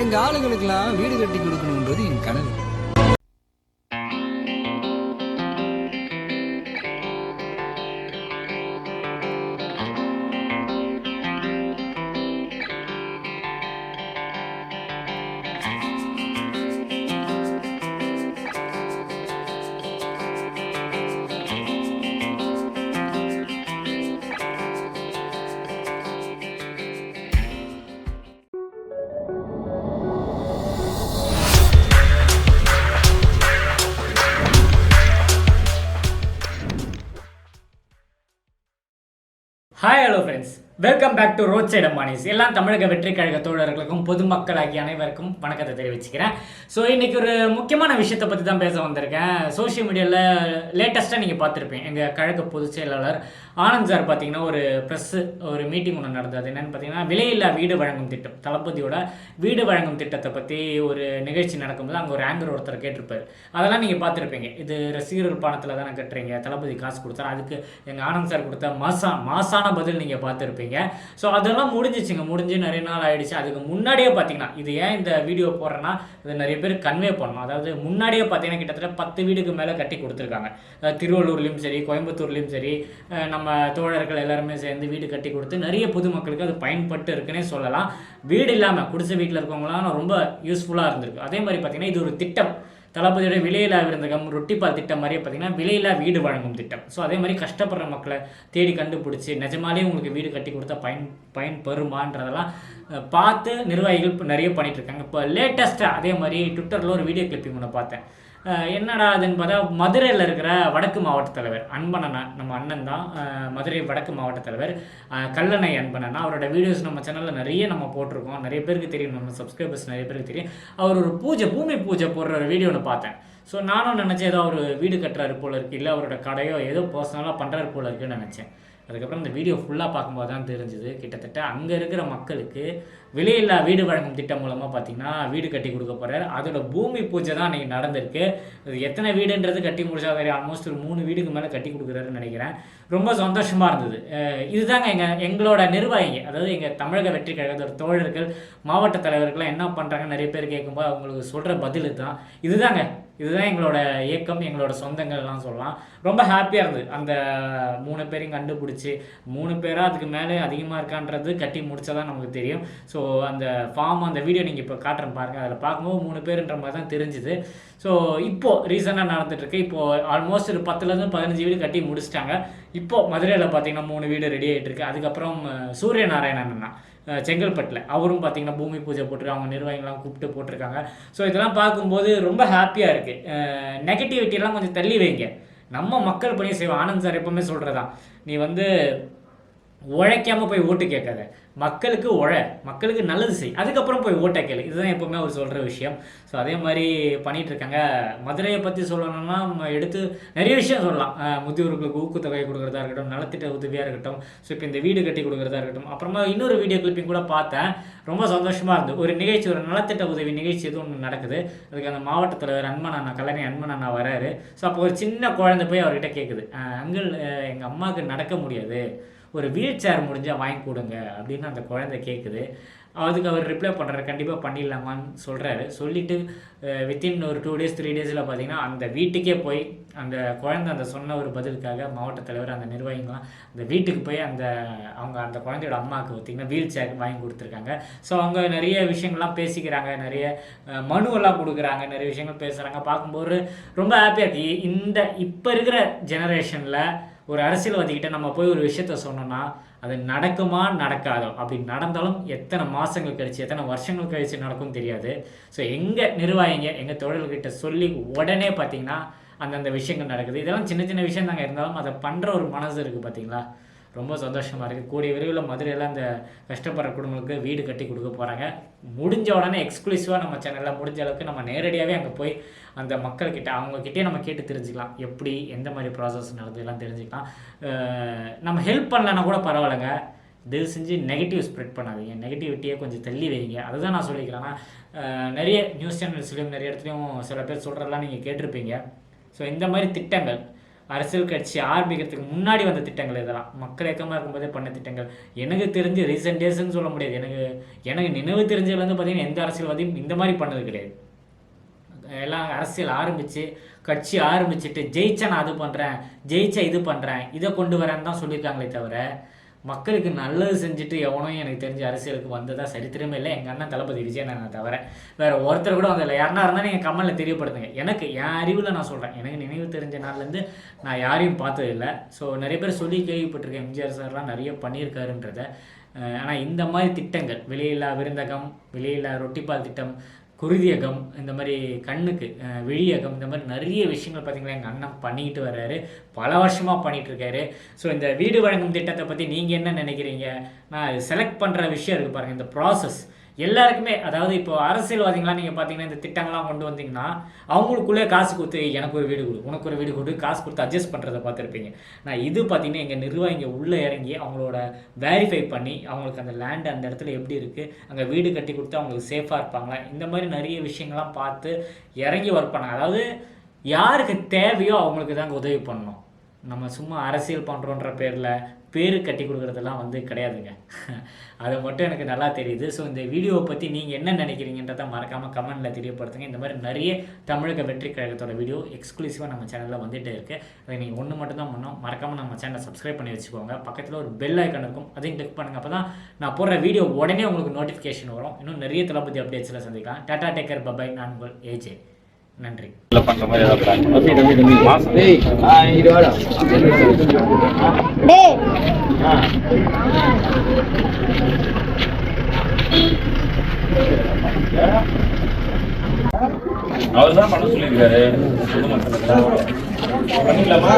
எங்க ஆளுங்களுக்கெல்லாம் வீடு கட்டி கொடுக்கணுன்றது என் கனவு. Hi hello friends welcome back to road side Ambanis எல்லாம் தமிழக வெற்றி கழக தோழர்களுக்கும் பொதுமக்கள் ஆகிய அனைவருக்கும் வணக்கத்தை தெரிவிச்சுக்கிறேன். ஸோ இன்றைக்கி ஒரு முக்கியமான விஷயத்தை பற்றி தான் பேச வந்திருக்கேன். சோஷியல் மீடியாவில் லேட்டஸ்ட்டாக நீங்கள் பார்த்துருப்பீங்க. எங்கள் கழக பொதுச் செயலாளர் ஆனந்த் சார் பார்த்தீங்கன்னா ஒரு ப்ரெஸ்ஸு ஒரு மீட்டிங் ஒன்று நடந்தது. என்னென்னு பார்த்தீங்கன்னா விலையில்லா வீடு வழங்கும் திட்டம். தளபதியோட வீடு வழங்கும் திட்டத்தை பற்றி ஒரு நிகழ்ச்சி நடக்கும்போது அங்கே ஒரு ஆங்கர் ஒருத்தர் கேட்டிருப்பார். அதெல்லாம் நீங்கள் பார்த்துருப்பீங்க. இது ரசிகர்கள் பணத்தில் தானே கட்டுறீங்க. தளபதி காசு கொடுத்தாரு அதுக்கு எங்கள் ஆனந்த் சார் கொடுத்த மாசா மாசான பதில் நீங்கள் பார்த்துருப்பீங்க. ஸோ அதெல்லாம் முடிஞ்சிச்சுங்க. முடிஞ்சு நிறைய நாள் ஆயிடுச்சு. அதுக்கு முன்னாடியே பார்த்தீங்கன்னா இது ஏன் இந்த வீடியோ போடுறேன்னா இது நிறைய பேர் கன்வே பண்ணணும். அதாவது முன்னாடியே பார்த்தீங்கன்னா கிட்டத்தட்ட பத்து வீடுக்கு மேலே கட்டி கொடுத்துருக்காங்க. திருவள்ளூர்லேயும் சரி கோயம்புத்தூர்லேயும் சரி நம்ம நம்ம தோழர்கள் எல்லாருமே சேர்ந்து வீடு கட்டி கொடுத்து நிறைய பொதுமக்களுக்கு அது பயன்பட்டு இருக்குன்னே சொல்லலாம். வீடு இல்லாமல் குடிசை வீட்டில் இருக்கவங்களாம் ரொம்ப யூஸ்ஃபுல்லாக இருந்திருக்கு. அதே மாதிரி பார்த்தீங்கன்னா இது ஒரு திட்டம். தளபதியோட விலையில்லா விருந்தகம் ரொட்டிப்பால் திட்டம் மாதிரியே பார்த்தீங்கன்னா விலையில்லா வீடு வழங்கும் திட்டம். ஸோ அதே மாதிரி கஷ்டப்படுற மக்களை தேடி கண்டுபிடிச்சி நிஜமாலே உங்களுக்கு வீடு கட்டி கொடுத்தா பயன் பயன்பெறுமான்றதெல்லாம் அஹ், பார்த்து நிர்வாகிகள் இப்போ நிறைய பண்ணிட்டு இருக்காங்க. இப்போ லேட்டஸ்ட்டாக அதே மாதிரி ட்விட்டரில் ஒரு வீடியோ கிளிப்பிங் ஒன்று பார்த்தேன். என்னடா அதுன்னு பார்த்தா மதுரையில் இருக்கிற வடக்கு மாவட்ட தலைவர் அன்பனண்ணா நம்ம அண்ணன் தான். மதுரை வடக்கு மாவட்ட தலைவர். கல்லணை அன்பனண்ணா அவரோட வீடியோஸ் நம்ம சேனலில் நிறைய நம்ம போட்டிருக்கோம். நிறைய பேருக்கு தெரியும். நம்ம சப்ஸ்கிரைபர்ஸ் நிறைய பேருக்கு தெரியும். அவர் ஒரு பூஜை பூமி பூஜை போடுற ஒரு வீடியோ ஒன்று பார்த்தேன். ஸோ நானும் நினச்சேன் ஏதோ அவர் வீடு கட்டுறாரு போல இருக்கு இல்லை அவரோட கடையோ ஏதோ பர்சனலாக பண்ணுறாரு போல இருக்குன்னு நினச்சேன். அதுக்கப்புறம் இந்த வீடியோ ஃபுல்லாக பார்க்கும்போது தான் தெரிஞ்சுது. கிட்டத்தட்ட அங்கே இருக்கிற மக்களுக்கு விலையில்லா வீடு வழங்கும் திட்டம் மூலமாக பார்த்தீங்கன்னா வீடு கட்டி கொடுக்க போகிறாரு அதோட பூமி பூஜை தான் அன்றைக்கி நடந்திருக்கு. அது எத்தனை வீடுன்றது கட்டி முடிச்சா வேறு ஆல்மோஸ்ட் ஒரு மூணு வீடுக்கு மேலே கட்டி கொடுக்குறாருன்னு நினைக்கிறேன். ரொம்ப சந்தோஷமாக இருந்தது. இதுதாங்க எங்கள் எங்களோட நிர்வாகிங்க அதாவது எங்கள் தமிழக வெற்றி கழகத்தோட தோழர்கள் மாவட்ட தலைவர்கள்லாம் என்ன பண்ணுறாங்க நிறைய பேர் கேட்கும்போது அவங்களுக்கு சொல்கிற பதில் தான் இதுதாங்க இதுதான் எங்களோட இயக்கம் எங்களோட சொந்தங்கள்லாம் சொல்லலாம். ரொம்ப ஹாப்பியாக இருந்தது. அந்த மூணு பேரையும் கண்டுபிடிச்சி மூணு பேராக அதுக்கு மேலே அதிகமாக இருக்கான்றது கட்டி முடிச்சா தான் நமக்கு தெரியும். ஸோ அந்த ஃபார்ம் அந்த வீடியோ நீங்கள் இப்போ காட்டுறேன் பாருங்கள் அதில் பார்க்கும்போது மூணு பேருன்ற மாதிரி தான் தெரிஞ்சுது. ஸோ இப்போது ரீசெண்டாக நடந்துட்டுருக்கு இப்போது ஆல்மோஸ்ட் ஒரு பத்துலேருந்து பதினஞ்சு வீடு கட்டி முடிச்சிட்டாங்க. இப்போது மதுரையில் பார்த்தீங்கன்னா மூணு வீடு ரெடி ஆகிட்டு இருக்கு. அதுக்கப்புறம் சூரிய நாராயணன் அண்ணா செங்கல்பட்டில். அவரும் பார்த்தீங்கன்னா பூமி பூஜை போட்டு அவங்க நிர்வாகிகள்லாம் கூப்பிட்டு போட்டிருக்காங்க. ஸோ இதெல்லாம் பார்க்கும்போது ரொம்ப ஹாப்பியாக இருக்குது நெகட்டிவிட்டிலாம் கொஞ்சம் தள்ளி வைங்க. நம்ம மக்கள் பணி செய்வோம். ஆனந்த் சார் எப்பவுமே சொல்கிறதான் நீ வந்து உழைக்காம போய் ஓட்டு கேட்காத. மக்களுக்கு உழ மக்களுக்கு நல்லது செய். அதுக்கப்புறம் போய் ஓட்டை கேளு. இதுதான் எப்பவுமே அவர் சொல்கிற விஷயம். ஸோ அதே மாதிரி பண்ணிட்டு இருக்காங்க மதுரையை பற்றி சொல்லணும்னா நம்ம எடுத்து நிறைய விஷயம் சொல்லலாம். முதியோர்களுக்கு ஊக்கத்தொகை கொடுக்குறதா இருக்கட்டும் நலத்திட்ட உதவியாக இருக்கட்டும். ஸோ இப்போ இந்த வீடு கட்டி கொடுக்குறதா இருக்கட்டும். அப்புறமா இன்னொரு வீடியோ கிளிப்பிங் கூட பார்த்தேன். ரொம்ப சந்தோஷமாக இருந்தது. ஒரு நிகழ்ச்சி ஒரு நலத்திட்ட உதவி நிகழ்ச்சி எதுவும் ஒன்று நடக்குது. அதுக்கு அந்த மாவட்ட தலைவர் அன்மன் அண்ணா கல்லணை அன்மன் அண்ணா வராரு. ஸோ அப்போ ஒரு சின்ன குழந்தை போய் அவர்கிட்ட கேட்குது அங்கிள் எங்கள் அம்மாவுக்கு நடக்க முடியாது. ஒரு வீல் சேர் முடிஞ்சால் வாங்கி கொடுங்க அப்படின்னு அந்த குழந்தை கேட்குது அதுக்கு அவர் ரிப்ளை பண்ணுறாரு கண்டிப்பாக பண்ணிடலாமான்னு சொல்கிறாரு சொல்லிவிட்டு வித்தின் ஒரு டூ டேஸ் த்ரீ டேஸில் பார்த்தீங்கன்னா அந்த வீட்டுக்கே போய் அந்த குழந்தை அந்த சொன்ன ஒரு பதிலுக்காக மாவட்ட தலைவர் அந்த நிர்வாகிகள்லாம் அந்த வீட்டுக்கு போய் அந்த அவங்க அந்த குழந்தையோட அம்மாவுக்கு பார்த்தீங்கன்னா வீல் சேர் வாங்கி கொடுத்துருக்காங்க. ஸோ அவங்க நிறைய விஷயங்கள்லாம் பேசிக்கிறாங்க நிறைய மனுவெல்லாம் கொடுக்குறாங்க நிறைய விஷயங்கள் பேசுகிறாங்க பார்க்கும்போது ரொம்ப ஹாப்பியாக இருக்குது இந்த இப்போ இருக்கிற ஜெனரேஷனில் ஒரு அரசியல்வாதிக்கிட்ட நம்ம போய் ஒரு விஷயத்த சொன்னோம்னா அது நடக்குமா நடக்காதோ? அப்படி நடந்தாலும் எத்தனை மாதங்கள் கழிச்சு எத்தனை வருஷங்கள் கழிச்சு நடக்கும் தெரியாது. ஸோ எங்கள் நிர்வாகிங்க எங்கள் தொழில்கிட்ட சொல்லி உடனே பார்த்தீங்கன்னா அந்தந்த விஷயங்கள் நடக்குது. இதெல்லாம் சின்ன சின்ன விஷயம் தாங்க இருந்தாலும் அதை பண்ணுற ஒரு மனசு இருக்குது பார்த்தீங்களா? ரொம்ப சந்தோஷமாக இருக்குது கூடிய விரைவில் மதுரையில் அந்த கஷ்டப்படுற குடும்பங்களுக்கு வீடு கட்டி கொடுக்க போகிறாங்க முடிஞ்ச உடனே எக்ஸ்க்ளூசிவாக நம்ம சேனலில் முடிஞ்ச அளவுக்கு நம்ம நேரடியாகவே அங்கே போய் அந்த மக்கள்கிட்ட அவங்கக்கிட்டே நம்ம கேட்டு தெரிஞ்சுக்கலாம். எப்படி எந்த மாதிரி ப்ராசஸ் நடந்ததெல்லாம் தெரிஞ்சுக்கலாம். நம்ம ஹெல்ப் பண்ணலன்னா கூட பரவாயில்லைங்க. தயவு செஞ்சு நெகட்டிவ் ஸ்ப்ரெட் பண்ணாதீங்க. நெகட்டிவிட்டியை கொஞ்சம் தள்ளி வைங்க. அதுதான் நான் சொல்லிக்கிறேன்னா நிறைய நியூஸ் சேனல்ஸ்லையும் நிறைய இடத்துலையும் சில பேர் சொல்கிறதெல்லாம் நீங்கள் கேட்டிருப்பீங்க. ஸோ இந்த மாதிரி திட்டங்கள் அரசியல் கட்சி ஆரம்பிக்கிறதுக்கு முன்னாடி வந்த திட்டங்கள் இதெல்லாம். மக்கள் இயக்கமாக இருக்கும்போதே பண்ண திட்டங்கள். எனக்கு தெரிஞ்சு ரீசெண்ட் டேஸ்ன்னு சொல்ல முடியாது. எனக்கு எனக்கு நினைவு தெரிஞ்சதுலேருந்து பார்த்தீங்கன்னா எந்த அரசியல்வாதியும் இந்த மாதிரி பண்ணது கிடையாது. எல்லாம் அரசியல் ஆரம்பித்து கட்சி ஆரம்பிச்சுட்டு ஜெயிச்சா நான் அது பண்ணுறேன் ஜெயிச்சா இது பண்ணுறேன் இதை கொண்டு வரேன்னு தான் சொல்லியிருக்காங்களே தவிர மக்களுக்கு நல்லது செஞ்சுட்டு எவனும் எனக்கு தெரிஞ்ச அரசியலுக்கு வந்ததா சரித்திரமே இல்லை. எங்கள் அண்ணன் தளபதி விஜயன் தவிர வேற ஒருத்தர் கூட வந்ததில்லை. யாருனா இருந்தால் நீங்கள் கமெண்ட்டில் தெரியப்படுத்துங்க. எனக்கு என் அறிவில் நான் சொல்கிறேன் எனக்கு நினைவு தெரிஞ்ச நாள்லேருந்து நான் யாரையும் பார்த்ததில்லை. ஸோ நிறைய பேர் சொல்லி கேள்விப்பட்டிருக்கேன். எம்ஜிஆர் சார்லாம் நிறைய பண்ணியிருக்காருன்றத. ஆனால் இந்த மாதிரி திட்டங்கள் விலையில்லா விருந்தகம் விலையில்லா ரொட்டிப்பால் திட்டம் குருதியகம் இந்த மாதிரி கண்ணுக்கு விழியகம் இந்த மாதிரி நிறைய விஷயங்கள் பார்த்தீங்களா எங்கள் அண்ணன் பண்ணிக்கிட்டு வர்றாரு பல வருஷமாக பண்ணிகிட்ருக்காரு ஸோ இந்த வீடு வழங்கும் திட்டத்தை பற்றி நீங்கள் என்ன நினைக்கிறீங்க? நான் செலக்ட் பண்ணுற விஷயம் இருக்குது பாருங்கள் இந்த ப்ராசஸ் எல்லாருக்குமே அதாவது இப்போ அரசியல்வாதிகளாம் நீங்கள் பார்த்தீங்கன்னா இந்த திட்டங்கள்லாம் கொண்டு வந்தீங்கன்னா அவங்களுக்குள்ளே காசு கொடுத்து எனக்கு ஒரு வீடு கொடு உனக்கு ஒரு வீடு கொடு காசு கொடுத்து அட்ஜஸ்ட் பண்ணுறதை பார்த்துருப்பீங்க. நான் இது பார்த்தீங்கன்னா எங்கள் நிர்வாகிங்க உள்ளே இறங்கி அவங்களோட வேரிஃபை பண்ணி அவங்களுக்கு அந்த லேண்ட் அந்த இடத்துல எப்படி இருக்குது அங்கே வீடு கட்டி கொடுத்து அவங்களுக்கு சேஃபாக இருப்பாங்களா இந்த மாதிரி நிறைய விஷயங்கள்லாம் பார்த்து இறங்கி ஒர்க் பண்ணாங்க. அதாவது யாருக்கு தேவையோ அவங்களுக்கு தாங்க உதவி பண்ணணும். நம்ம சும்மா அரசியல் பண்ணுறோன்ற பேரில் பேர் கட்டி கொடுக்குறதெல்லாம் வந்து கிடையாதுங்க. அது மட்டும் எனக்கு நல்லா தெரியுது. ஸோ இந்த வீடியோவை பற்றி நீங்கள் என்ன நினைக்கிறீங்கன்றதை மறக்காமல் கமெண்ட்டில் தெரியப்படுத்துங்க. இந்த மாதிரி நிறைய தமிழக வெற்றி கழகத்தோட வீடியோ எக்ஸ்க்ளூசிவாக நம்ம சேனலில் வந்துகிட்டே இருக்குது அதை நீங்கள் ஒன்று மட்டும்தான் பண்ணோம் மறக்காமல் நம்ம சேனலை சப்ஸ்கிரைப் பண்ணி வச்சுக்கோங்க. பக்கத்தில் ஒரு பெல் ஐக்கன் இருக்கும். அதையும் கிளிக் பண்ணுங்கள் அப்போ தான் நான் போடுற வீடியோ உடனே உங்களுக்கு நோட்டிஃபிகேஷன் வரும். இன்னும் நிறைய தளபதி அப்டேட்ஸில் சந்திக்கலாம். டாடா டேக்கர் பபாய் நான் உங்கள் ஏஜே நன்றி. அவர் தான் பண்ண சொல்லியிருக்காரு. பண்ணிக்கலாமா